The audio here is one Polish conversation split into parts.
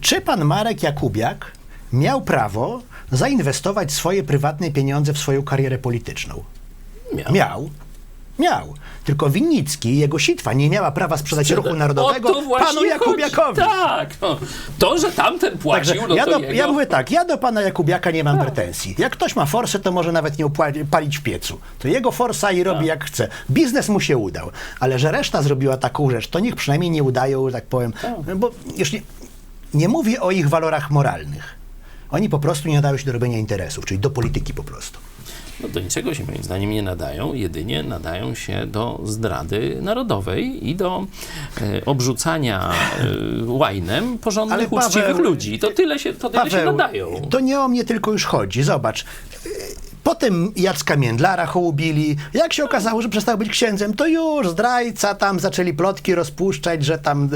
Czy pan Marek Jakubiak miał prawo zainwestować swoje prywatne pieniądze w swoją karierę polityczną? Miał. Miał. Miał. Tylko Winnicki i jego sitwa nie miała prawa sprzedać ruchu narodowego panu Jakubiakowi. Tak. No. To, że tamten płacił, Także no ja, do, jego... ja mówię tak, ja do pana Jakubiaka nie mam pretensji. Jak ktoś ma forsę, to może nawet nie palić w piecu. To jego forsa i robi jak chce. Biznes mu się udał. Ale że reszta zrobiła taką rzecz, to niech przynajmniej nie udają, że tak powiem. Bo jeśli nie mówię o ich walorach moralnych. Oni po prostu nie nadają się do robienia interesów, czyli do polityki po prostu. No do niczego się moim zdaniem nie nadają, jedynie nadają się do zdrady narodowej i do e, obrzucania e, łajnem porządnych, Paweł- uczciwych ludzi. To tyle się, to tyle się nadają. to nie o mnie tylko już chodzi. Zobacz. Potem Jacka Międlara hołubili. Jak się okazało, że przestał być księdzem, to już zdrajca, tam zaczęli plotki rozpuszczać, że tam,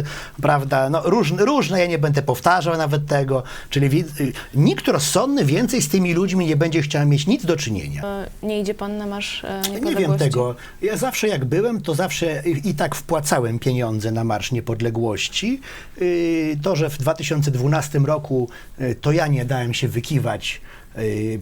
prawda, no różne, różne ja nie będę powtarzał nawet tego. Czyli y, nikt rozsądny więcej z tymi ludźmi nie będzie chciał mieć nic do czynienia. E, Nie idzie pan na Marsz e, Nie Niepodległości? wiem tego. Ja zawsze jak byłem, to zawsze i tak wpłacałem pieniądze na Marsz Niepodległości. Yy, To, że w 2012 roku yy, to ja nie dałem się wykiwać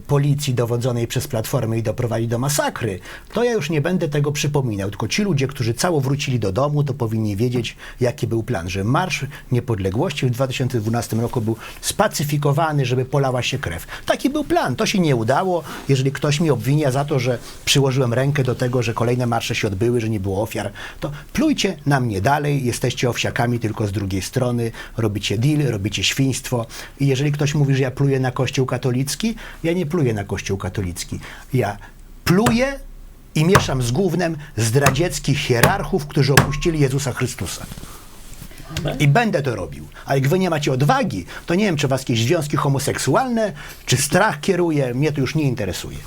policji dowodzonej przez Platformę i doprowadzić do masakry, to ja już nie będę tego przypominał. Tylko ci ludzie, którzy cało wrócili do domu, to powinni wiedzieć, jaki był plan, że Marsz Niepodległości w 2012 roku był spacyfikowany, żeby polała się krew. Taki był plan. To się nie udało. Jeżeli ktoś mi obwinia za to, że przyłożyłem rękę do tego, że kolejne marsze się odbyły, że nie było ofiar, to plujcie na mnie dalej. Jesteście owsiakami tylko z drugiej strony. Robicie deal, robicie świństwo. I jeżeli ktoś mówi, że ja pluję na Kościół katolicki, ja nie pluję na Kościół katolicki. Ja pluję i mieszam z gównem zdradzieckich hierarchów, którzy opuścili Jezusa Chrystusa. I będę to robił. A jak wy nie macie odwagi, to nie wiem, czy was jakieś związki homoseksualne, czy strach kieruje, mnie to już nie interesuje.